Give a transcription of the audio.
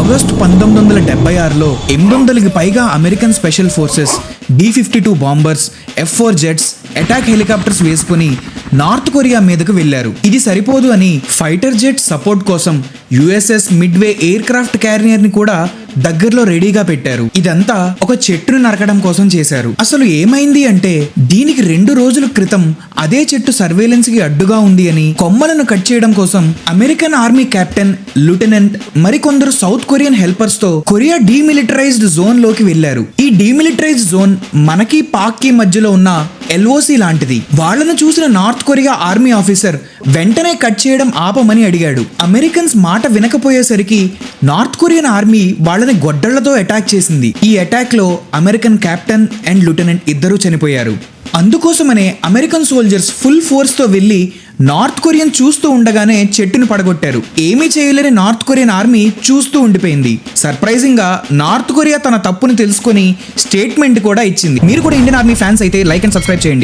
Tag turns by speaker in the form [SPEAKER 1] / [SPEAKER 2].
[SPEAKER 1] August పంతొమ్మిది వందల డెబ్బై ఆరులో ఎనిమిది వందలకి పైగా American special forces B fifty two bombers F four jets attack helicopters వేసుకుని నార్త్ కొరియా మీదకు వెళ్ళారు ఇది సరిపోదు అని ఫైటర్ జెట్ సపోర్ట్ కోసం యుఎస్ఎస్ మిడ్వే ఎయిర్ క్రాఫ్ట్ క్యారియర్ని కూడా దగ్గరలో రెడీగా పెట్టారు. ఇదంతా ఒక చెట్టును నరకడం కోసం చేశారు. అసలు ఏమైంది అంటే దీనికి రెండు రోజుల క్రితం అదే చెట్టు సర్వేలెన్స్కి అడ్డుగా ఉంది అని కొమ్మలను కట్ చేయడం కోసం అమెరికన్ ఆర్మీ కెప్టెన్ లెఫ్టినెంట్ మరికొందరు సౌత్ కొరియన్ హెల్పర్స్తో కొరియా డీమిలిటరైజ్డ్ జోన్లోకి వెళ్ళారు ఈ డీమిలిటరైజ్డ్ జోన్ మనకి పాక్కి మధ్యలో ఉన్న ఎల్ఓసి లాంటిది. వాళ్ళను చూసిన నార్త్ కొరియా ఆర్మీ ఆఫీసర్ వెంటనే కట్ చేయడం ఆపమని అడిగాడు. అమెరికన్స్ మాట వినకపోయేసరికి నార్త్ కొరియన్ ఆర్మీ వాళ్ళని గొడ్డళ్ళతో అటాక్ చేసింది. ఈ అటాక్లో అమెరికన్ కెప్టెన్ అండ్ లెఫ్టినెంట్ ఇద్దరూ చనిపోయారు. అందుకోసమనే అమెరికన్ సోల్జర్స్ ఫుల్ ఫోర్స్తో వెళ్ళి నార్త్ కొరియన్ చూస్తూ ఉండగానే చెట్టును పడగొట్టారు. ఏమీ చేయలేని నార్త్ కొరియన్ ఆర్మీ చూస్తూ ఉండిపోయింది. సర్ప్రైజింగ్గా నార్త్ కొరియా తన తప్పును తెలుసుకొని స్టేట్మెంట్ కూడా ఇచ్చింది. మీరు కూడా ఇండియన్ ఆర్మీ ఫ్యాన్స్ అయితే లైక్ అండ్ సబ్స్క్రైబ్ చేయండి.